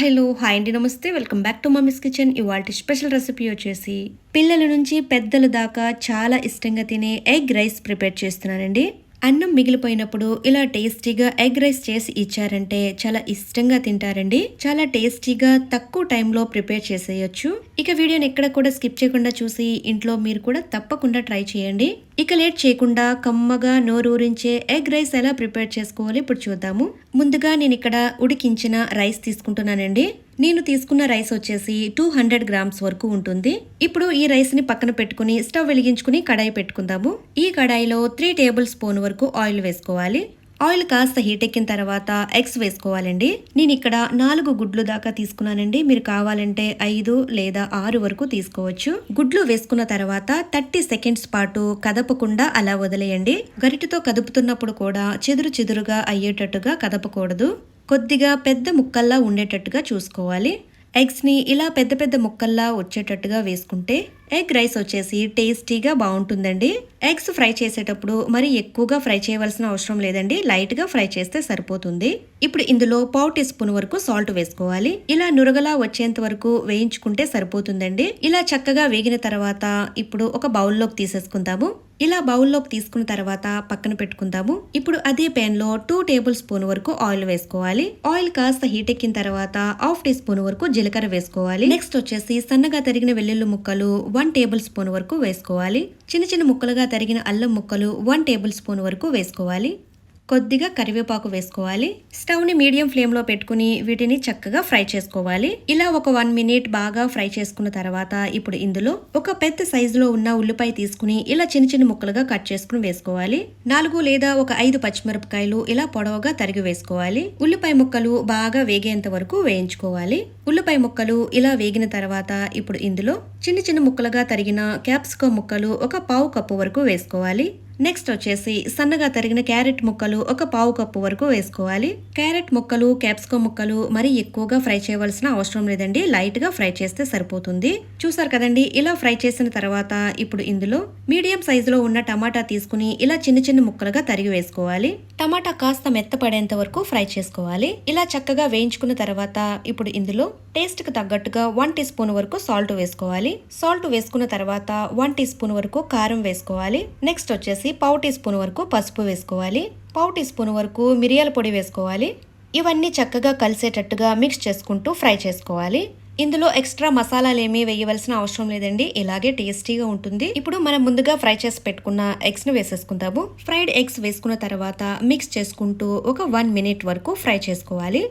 Hello hi అండి నమస్తే. Welcome back to mummy's kitchen. ఇవాళ స్పెషల్ రెసిపీ వచ్చేసి పిల్లల నుంచి పెద్దల దాకా చాలా ఇష్టంగా తినే ఎగ్ రైస్ ప్రిపేర్ చేస్తున్నానండి. అన్నం మిగిలిపోయినప్పుడు ఇలా టేస్టీగా ఎగ్ రైస్ చేసి ఇచ్చారంటే చాలా ఇష్టంగా తింటారండి. చాలా టేస్టీగా తక్కువ టైంలో ప్రిపేర్ చేసేయచ్చు. ఇక వీడియోని ఎక్కడ కూడా స్కిప్ చేయకుండా చూసి ఇంట్లో మీరు కూడా తప్పకుండా ట్రై చేయండి. ఇక లేట్ చేయకుండా కమ్మగా నోరూరించే ఎగ్ రైస్ ఎలా ప్రిపేర్ చేసుకోవాలి ఇప్పుడు చూద్దాము. ముందుగా నేను ఇక్కడ ఉడికించిన రైస్ తీసుకుంటున్నానండి. నేను తీసుకున్న రైస్ వచ్చేసి టూ హండ్రెడ్ గ్రామ్స్ వరకు ఉంటుంది. ఇప్పుడు ఈ రైస్ని పక్కన పెట్టుకుని స్టవ్ వెలిగించుకుని కడాయి పెట్టుకుందాము. ఈ కడాయిలో త్రీ టేబుల్ స్పూన్ వరకు ఆయిల్ వేసుకోవాలి. ఆయిల్ కాస్త హీట్ ఎక్కిన తర్వాత ఎగ్స్ వేసుకోవాలండి. నేను ఇక్కడ నాలుగు గుడ్లు దాకా తీసుకున్నానండి. మీరు కావాలంటే ఐదు లేదా ఆరు వరకు తీసుకోవచ్చు. గుడ్లు వేసుకున్న తర్వాత థర్టీ సెకండ్స్ పాటు కదపకుండా అలా వదిలేయండి. గరిటతో కదుపుతున్నప్పుడు కూడా చెదురు చెదురుగా అయ్యేటట్టుగా కదపకూడదు. కొద్దిగా పెద్ద ముక్కల్లా ఉండేటట్టుగా చూసుకోవాలి. ఎగ్స్ని ఇలా పెద్ద పెద్ద ముక్కల్లా వచ్చేటట్టుగా వేసుకుంటే ఎగ్ రైస్ వచ్చేసి టేస్టీగా బాగుంటుందండి. ఎగ్స్ ఫ్రై చేసేటప్పుడు మరి ఎక్కువగా ఫ్రై చేయవలసిన అవసరం లేదండి. లైట్గా ఫ్రై చేస్తే సరిపోతుంది. ఇప్పుడు ఇందులో పావు టీ స్పూన్ వరకు సాల్ట్ వేసుకోవాలి. ఇలా నురగలా వచ్చేంత వరకు వేయించుకుంటే సరిపోతుందండి. ఇలా చక్కగా వేగిన తర్వాత ఇప్పుడు ఒక బౌల్లోకి తీసేసుకుందాము. ఇలా బౌల్లోకి తీసుకున్న తర్వాత పక్కన పెట్టుకుందాము. ఇప్పుడు అదే పాన్లో టూ టేబుల్ స్పూన్ వరకు ఆయిల్ వేసుకోవాలి. ఆయిల్ కాస్త హీట్ ఎక్కిన తర్వాత హాఫ్ టీ స్పూన్ వరకు జీలకర్ర వేసుకోవాలి. నెక్స్ట్ వచ్చేసి సన్నగా తరిగిన వెల్లుల్లి ముక్కలు వన్ టేబుల్ స్పూన్ వరకు వేసుకోవాలి. చిన్న చిన్న ముక్కలుగా తరిగిన అల్లం ముక్కలు వన్ టేబుల్ స్పూన్ వరకు వేసుకోవాలి. కొద్దిగా కరివేపాకు వేసుకోవాలి. స్టవ్ని మీడియం ఫ్లేమ్లో పెట్టుకుని వీటిని చక్కగా ఫ్రై చేసుకోవాలి. ఇలా ఒక వన్ మినిట్ బాగా ఫ్రై చేసుకున్న తర్వాత ఇప్పుడు ఇందులో ఒక పెద్ద సైజులో ఉన్న ఉల్లిపాయ తీసుకుని ఇలా చిన్న చిన్న ముక్కలుగా కట్ చేసుకుని వేసుకోవాలి. నాలుగు లేదా ఒక ఐదు పచ్చిమిరపకాయలు ఇలా పొడవుగా తరిగి వేసుకోవాలి. ఉల్లిపాయ ముక్కలు బాగా వేగేంత వరకు వేయించుకోవాలి. ఉల్లిపాయ ముక్కలు ఇలా వేగిన తర్వాత ఇప్పుడు ఇందులో చిన్న చిన్న ముక్కలుగా తరిగిన క్యాప్సికం ముక్కలు ఒక పావు కప్పు వరకు వేసుకోవాలి. నెక్స్ట్ వచ్చేసి సన్నగా తరిగిన క్యారెట్ ముక్కలు ఒక పావు కప్పు వరకు వేసుకోవాలి. క్యారెట్ ముక్కలు క్యాప్సికో ముక్కలు మరీ ఎక్కువగా ఫ్రై చేయవలసిన అవసరం లేదండి. లైట్గా ఫ్రై చేస్తే సరిపోతుంది. చూసారు కదండి ఇలా ఫ్రై చేసిన తర్వాత ఇప్పుడు ఇందులో మీడియం సైజులో ఉన్న టమాటా తీసుకుని ఇలా చిన్న చిన్న ముక్కలుగా తరిగి వేసుకోవాలి. టమాటా కాస్త మెత్తపడేంత వరకు ఫ్రై చేసుకోవాలి. ఇలా చక్కగా వేయించుకున్న తర్వాత ఇప్పుడు ఇందులో టేస్ట్కి తగ్గట్టుగా వన్ టీ స్పూన్ వరకు సాల్ట్ వేసుకోవాలి. సాల్ట్ వేసుకున్న తర్వాత వన్ టీ స్పూన్ వరకు కారం వేసుకోవాలి. నెక్స్ట్ వచ్చేసి పావు టీ స్పూన్ వరకు పసుపు వేసుకోవాలి. పావు టీ స్పూన్ వరకు మిరియాల పొడి వేసుకోవాలి. ఇవన్నీ చక్కగా కలిసేటట్టుగా మిక్స్ చేసుకుంటూ ఫ్రై చేసుకోవాలి. ఇందులో ఎక్స్ట్రా మసాలాలు ఏమీ వేయవలసిన అవసరం లేదండి. ఇలాగే టేస్టీగా ఉంటుంది. ఇప్పుడు మనం ముందుగా ఫ్రై చేసి పెట్టుకున్న ఎగ్స్ను వేసేసుకుందాము. ఫ్రైడ్ ఎగ్స్ వేసుకున్న తర్వాత మిక్స్ చేసుకుంటూ ఒక వన్ మినిట్ వరకు ఫ్రై చేసుకోవాలి.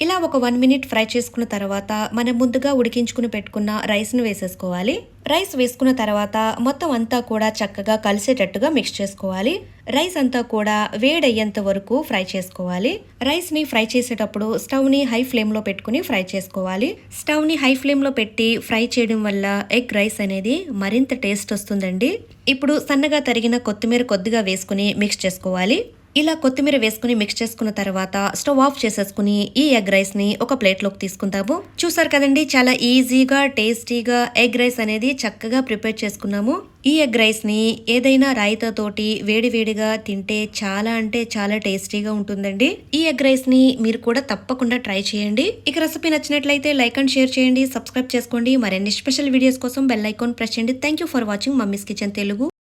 ఇలా ఒక వన్ మినిట్ ఫ్రై చేసుకున్న తర్వాత మనం ముందుగా ఉడికించుకుని పెట్టుకున్న రైస్ను వేసేసుకోవాలి. రైస్ వేసుకున్న తర్వాత మొత్తం అంతా కూడా చక్కగా కలిసేటట్టుగా మిక్స్ చేసుకోవాలి. రైస్ అంతా కూడా వేడయ్యేంత వరకు ఫ్రై చేసుకోవాలి. రైస్ని ఫ్రై చేసేటప్పుడు స్టవ్ని హై ఫ్లేమ్లో పెట్టుకుని ఫ్రై చేసుకోవాలి. స్టవ్ని హై ఫ్లేమ్లో పెట్టి ఫ్రై చేయడం వల్ల ఎగ్ రైస్ అనేది మరింత టేస్ట్ వస్తుందండి. ఇప్పుడు సన్నగా తరిగిన కొత్తిమీర కొద్దిగా వేసుకుని మిక్స్ చేసుకోవాలి. ఇలా కొత్తిమీర వేసుకుని మిక్స్ చేసుకున్న తర్వాత స్టవ్ ఆఫ్ చేసేసుకుని ఈ ఎగ్ రైస్ని ఒక ప్లేట్లోకి తీసుకుంటాము చూసారు కదండి చాలా ఈజీగా టేస్టీగా ఎగ్ రైస్ అనేది చక్కగా ప్రిపేర్ చేసుకున్నాము. ఈ ఎగ్ రైస్ని ఏదైనా రాయితో వేడివేడిగా తింటే చాలా అంటే చాలా టేస్టీగా ఉంటుందండి. ఈ ఎగ్ రైస్ని మీరు కూడా తప్పకుండా ట్రై చేయండి. ఇక రెసిపీ నచ్చినట్లయితే లైక్ అండ్ షేర్ చేయండి సబ్స్క్రైబ్ చేసుకోండి. మరిన్ని స్పెషల్ వీడియోస్ కోసం బెల్ ఐకాన్ ప్రెస్ చేయండి. Thank you for watching mummy's kitchen Telugu